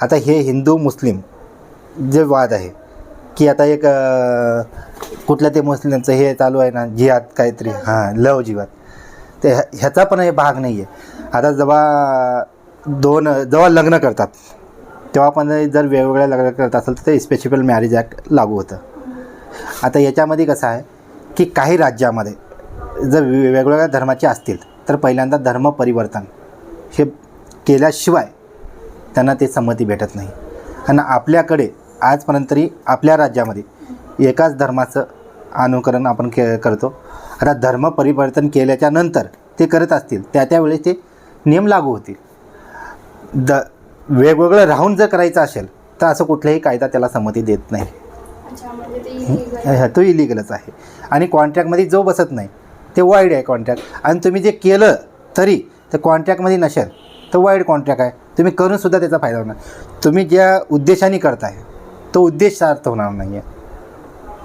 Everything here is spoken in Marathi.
आता हे हिंदू मुस्लिम जे वाद आहे की आता एक कुठल्या ते मुस्लिमचं हे चालू आहे ना जिहाद काहीतरी हां लव जिहाद. ते ह्या- ह्याचा पण हे भाग नाही आहे आता जेव्हा दोन जेव्हा लग्न करतात तेव्हा पण जर वेगवेगळ्या लग्न करत असेल तर ते स्पेसिफिक मॅरेज ॲक्ट लागू होतं. आता याच्यामध्ये कसं आहे की काही राज्यामध्ये जर वे- वेगवेगळ्या धर्माचे असतील तर पहिल्यांदा धर्म परिवर्तन हे केल्याशिवाय त्यांना ते संमती भेटत नाही. आणि आपल्याकडे आजपर्यंत तरी आपल्या राज्यामध्ये एकाच धर्माचं अनुकरण आपण के करतो. आता धर्म परिवर्तन केल्याच्यानंतर ते करत असतील त्या त्यावेळेस ते नियम लागू होतील. द वेगवेगळं राहून जर करायचं असेल तर असं कुठलाही कायदा त्याला संमती देत नाही. म्हणजे तो इलिगलच आहे. आणि कॉन्ट्रॅक्टमध्ये जो बसत नाही ते वाईड आहे कॉन्ट्रॅक्ट आणि तुम्ही जे केलं तरी तर कॉन्ट्रॅक्टमध्ये नसेल तर वाईड कॉन्ट्रॅक्ट आहे. तुम्ही करूनसुद्धा त्याचा फायदा होणार. तुम्ही ज्या उद्देशाने करताय तो उद्देश सार्थ होणार नाही आहे